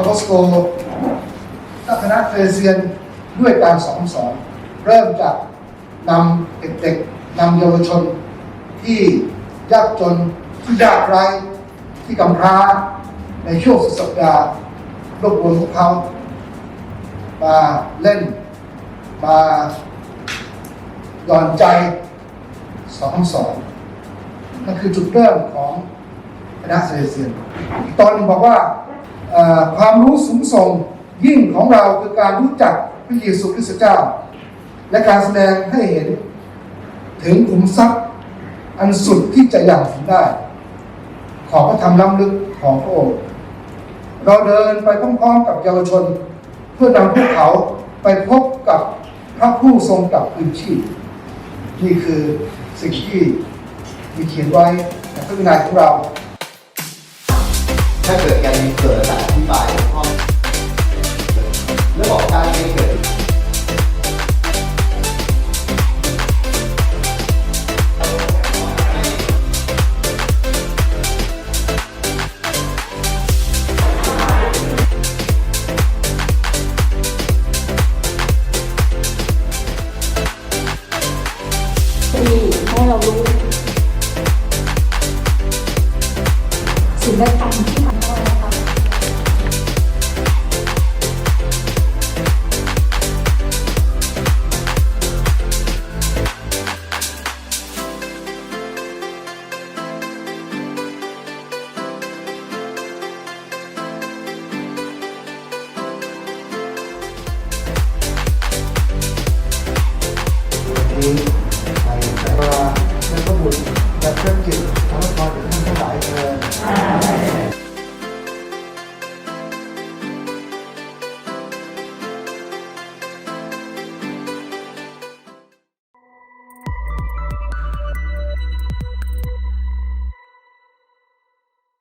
าโกสโกและคณะเฟเซียนด้วยการสอนสอน เริ่มจากนำเด็กๆนำเยาวชน ที่ยากจนที่ยากไร้ที่กำพร้าในช่วงสุดสัปดาห์รวบรวมพวกเขา มาเล่น มาหย่อนใจสอนสอนนั่นคือจุดเริ่มของคณะเซเลเซียนตอนหนึงบอกว่า ความรู้สูงส่งยิ่งของเราคือการรู้จักพระเยซูคริสต์เจ้า และการแสดงให้เห็นถึงขุมทรัพย์อันสุดที่จะอย่างถึงได้ ขอพระธรรมล้ำลึกของพระองค์เราเดินไปพร้อมๆกับเยาวชน เพื่อนำพวกเขาไปพบกับพระผู้ทรงกับคืนชีพนี่คือสิ่งที่มีเขียนไว้ในพระวินัยของเรา ถ้าเกิดแกมีเกิดอธิบายข้อเรื่องของการไม่เกิดที่ให้เรารู้สิ่งใดทำที่